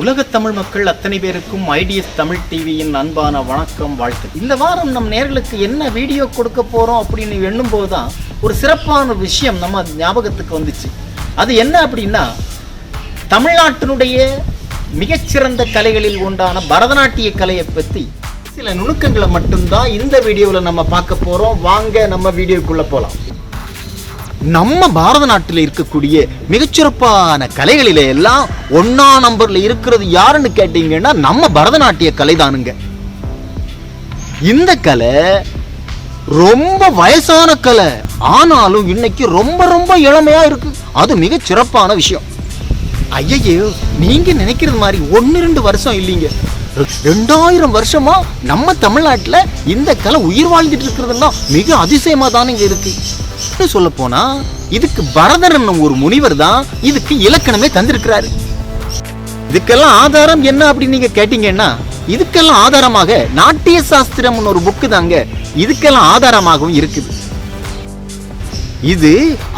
உலகத் தமிழ் மக்கள் அத்தனை பேருக்கும் ஐடிஎஸ் தமிழ் டிவியின் அன்பான வணக்கம் வாழ்த்து. இந்த வாரம் நம் நேர்களுக்கு என்ன வீடியோ கொடுக்க போறோம் அப்படின்னு எண்ணும்போது தான் ஒரு சிறப்பான விஷயம் நம்ம ஞாபகத்துக்கு வந்துச்சு. அது என்ன அப்படின்னா தமிழ்நாட்டினுடைய மிகச்சிறந்த கலைகளில் ஒன்றான பரதநாட்டிய கலையை பற்றி சில நுணுக்கங்களை மட்டும்தான் இந்த வீடியோவில் நம்ம பார்க்க போறோம். வாங்க நம்ம வீடியோக்குள்ள போகலாம் நம்ம பாரத நாட்டில் இருக்கக்கூடிய மிகச்சிறப்பான கலைகளில எல்லாம் ஒன்னா நம்பர்ல இருக்கிறது யாருன்னு கேட்டீங்கன்னா நம்ம பரதநாட்டிய கலை தானுங்க. இந்த கலை ரொம்ப வயசான கலை. ஆனாலும் இன்னைக்கு ரொம்ப ரொம்ப இளமையா இருக்கு. அது மிக சிறப்பான விஷயம். ஐயையோ நீங்க நினைக்கிறது மாதிரி ஒன்னு ரெண்டு வருஷம் இல்லைங்க. ரெண்டாயிரம் வருஷமா நம்ம தமிழ்நாட்டில் இந்த கலை உயிர் வாழ்ந்துட்டு இருக்கிறதுலாம் மிக அதிசயமா தானுங்க இருக்கு. சொல்ல போனா இதுக்கு பரதரன் ஒரு முனிவர் தான் இதுக்கு இலக்கணமே தந்திருக்கிறாரு. இதுக்கெல்லாம் ஆதாரம் என்ன அப்படின்னு நீங்க கேட்டீங்கன்னா இதுக்கெல்லாம் ஆதாரமாக நாட்டிய சாஸ்திரம்னு ஒரு புக்கு தாங்க. இதுக்கெல்லாம் ஆதாரமாகவும் இருக்குது. இது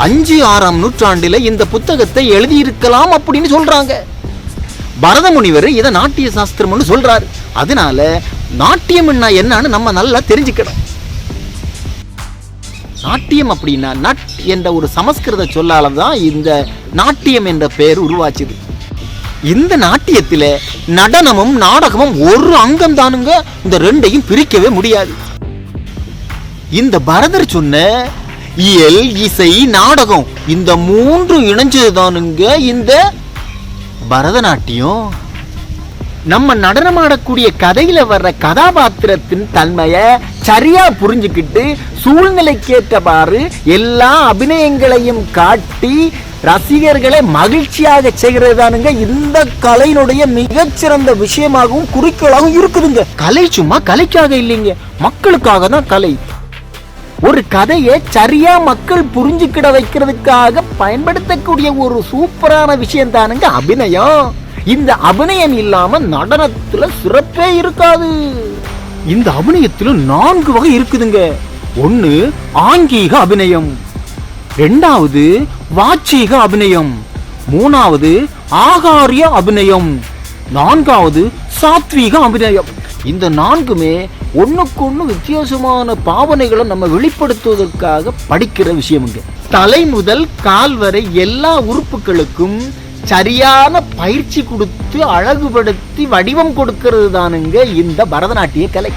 அஞ்சு ஆறாம் நூற்றாண்டுல இந்த புத்தகத்தை எழுதியிருக்கலாம் அப்படின்னு சொல்றாங்க. பரத முனிவர் இதை நாட்டிய சாஸ்திரம்னு சொல்றாரு. அதனால நாட்டியம் என்னன்னு நம்ம நல்லா தெரிஞ்சுக்கணும். நாட்டியம் அப்படின்னா நட் என்ற ஒரு சமஸ்கிருத சொல்லால தான் இந்த நாட்டியம் என்ற பெயர் உருவாச்சுது. இந்த நாட்டியத்தில் நடனமும் நாடகமும் ஒரு அங்கம் தானுங்க இந்த ரெண்டையும் பிரிக்கவே முடியாது. இந்த பரதர் சொன்ன இயல் இசை நாடகம் இந்த மூன்று இணைஞ்சது தானுங்க இந்த பரதநாட்டியம். நம்ம நடனமாடக்கூடிய கதையில வர்ற கதாபாத்திரத்தின் தன்மையை சரியா புரிஞ்சுக்கிட்டு சூழ்நிலைக்கேற்றவாறு எல்லா அபிநயங்களையும் காட்டி ரசிகர்களை மகிழ்ச்சியாக செய்கிறது தானுங்க. இந்த கலையினுடைய மிகச்சிறந்த விஷயமாகவும் குறிக்கோளாகவும் இருக்குதுங்க. கலை சும்மா கலைக்காக இல்லைங்க. மக்களுக்காக தான் கலை. ஒரு கதையை சரியா மக்கள் புரிஞ்சுக்கிட வைக்கிறதுக்காக பயன்படுத்தக்கூடிய ஒரு சூப்பரான விஷயம் தானுங்க அபிநயம். இந்த அபிநயம் இல்லாம நடனத்துல சிறப்பே இருக்காது. இந்த அபிநயத்துல நான்கு வகை இருக்குதுங்க. ஒன்னு ஆங்கீக அபிநயம். ரெண்டாவது வாச்சீக அபிநயம். மூணாவது ஆகாரிய அபிநயம். நான்காவது சாத்வீக அபிநயம். இந்த நான்குமே ஒண்ணுக்கு வித்தியாசமான பாவனைகளை நம்ம வெளிப்படுத்துவதற்காக படிக்கிற விஷயமுங்க. தலை முதல் கால் வரை எல்லா உறுப்புகளுக்கும் சரியான பயிற்சி கொடுத்து அழகுபடுத்தி வடிவம் கொடுக்கிறது தானுங்க இந்த பரதநாட்டிய கலை.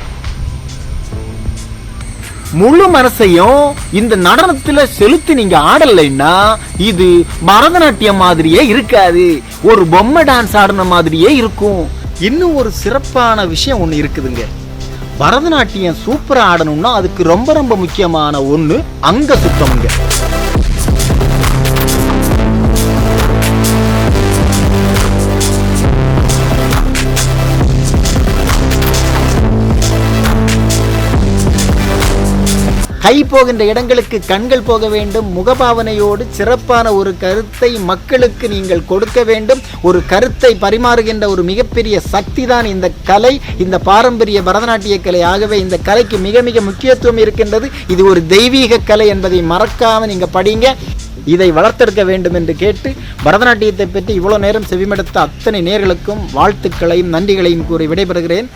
முழு மனசையும் இந்த நடனத்துல செலுத்தி நீங்க ஆடலைன்னா இது பரதநாட்டியம் மாதிரியே இருக்காது. ஒரு பொம்மை டான்ஸ் ஆடின மாதிரியே இருக்கும். இன்னும் ஒரு சிறப்பான விஷயம் ஒன்று இருக்குதுங்க. பரதநாட்டியம் சூப்பரா ஆடணும்னா அதுக்கு ரொம்ப ரொம்ப முக்கியமான ஒன்று அங்க சுத்தமுங்க. கை போகின்ற இடங்களுக்கு கண்கள் போக வேண்டும். முகபாவனையோடு சிறப்பான ஒரு கருத்தை மக்களுக்கு நீங்கள் கொடுக்க வேண்டும். ஒரு கருத்தை பரிமாறுகின்ற ஒரு மிகப்பெரிய சக்தி தான் இந்த கலை. இந்த பாரம்பரிய பரதநாட்டிய கலை ஆகவே இந்த கலைக்கு மிக மிக முக்கியத்துவம் இருக்கின்றது. இது ஒரு தெய்வீக கலை என்பதை மறக்காமல் நீங்கள் படிங்க. இதை வளர்த்தெடுக்க வேண்டும் என்று கேட்டு பரதநாட்டியத்தை பற்றி இவ்வளோ நேரம் செவிமடுத்த அத்தனை நேர்களுக்கும் வாழ்த்துக்களையும் நன்றிகளையும் கூறி விடைபெறுகிறேன்.